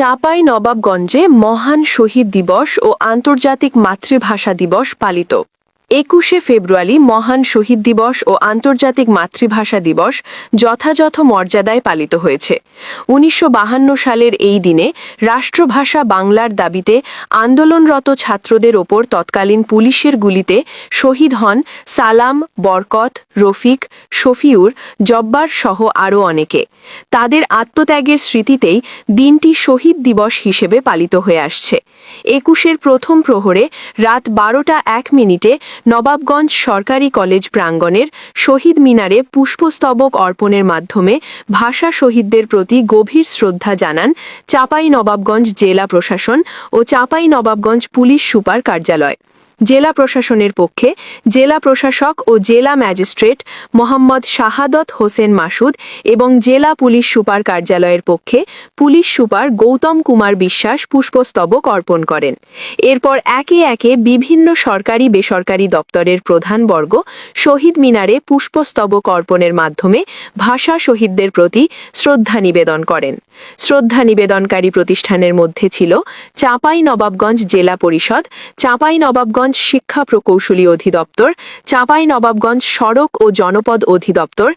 চাপাই নবাবগঞ্জে মহান শহীদ দিবস ও আন্তর্জাতিক মাতৃভাষা দিবস পালিত। একুশে ফেব্রুয়ারি মহান শহীদ দিবস ও আন্তর্জাতিক মাতৃভাষা দিবস যথাযথ মর্যাদায় পালিত হয়েছে। উনিশশো সালের এই দিনে রাষ্ট্রভাষা বাংলার দাবিতে আন্দোলনরত ছাত্রদের ওপর তৎকালীন পুলিশের গুলিতে শহীদ হন সালাম, বরকত, রফিক, শফিউর, জব্বার সহ আরও অনেকে। তাদের আত্মত্যাগের স্মৃতিতেই দিনটি শহীদ দিবস হিসেবে পালিত হয়ে আসছে। একুশের প্রথম প্রহরে রাত বারোটা এক মিনিটে নবাবগঞ্জ সরকারি কলেজ প্রাঙ্গণের শহীদ মিনারে পুষ্পস্তবক অর্পণের মাধ্যমে ভাষা শহীদদের প্রতি গভীর শ্রদ্ধা জানান চাপাই নবাবগঞ্জ জেলা প্রশাসন ও চাপাই নবাবগঞ্জ পুলিশ সুপার কার্যালয়। জেলা প্রশাসনের পক্ষে জেলা প্রশাসক ও জেলা ম্যাজিস্ট্রেট মোহাম্মদ শাহাদত হোসেন মাসুদ এবং জেলা পুলিশ সুপার কার্যালয়ের পক্ষে পুলিশ সুপার গৌতম কুমার বিশ্বাস পুষ্পস্তবক অর্পণ করেন। এরপর একে একে বিভিন্ন সরকারি বেসরকারি দপ্তরের প্রধানবর্গ শহীদ মিনারে পুষ্পস্তবক অর্পণের মাধ্যমে ভাষা শহীদদের প্রতি শ্রদ্ধা নিবেদন করেন। শ্রদ্ধা নিবেদনকারী প্রতিষ্ঠানের মধ্যে ছিল চাপাই নবাবগঞ্জ জেলা পরিষদ। চাপাই নবাবগঞ্জ শিক্ষা প্রকৌশলী অধিদপ্তর চাঁপাই নবাবগঞ্জ সড়ক ও জনপদ অধিদপ্তর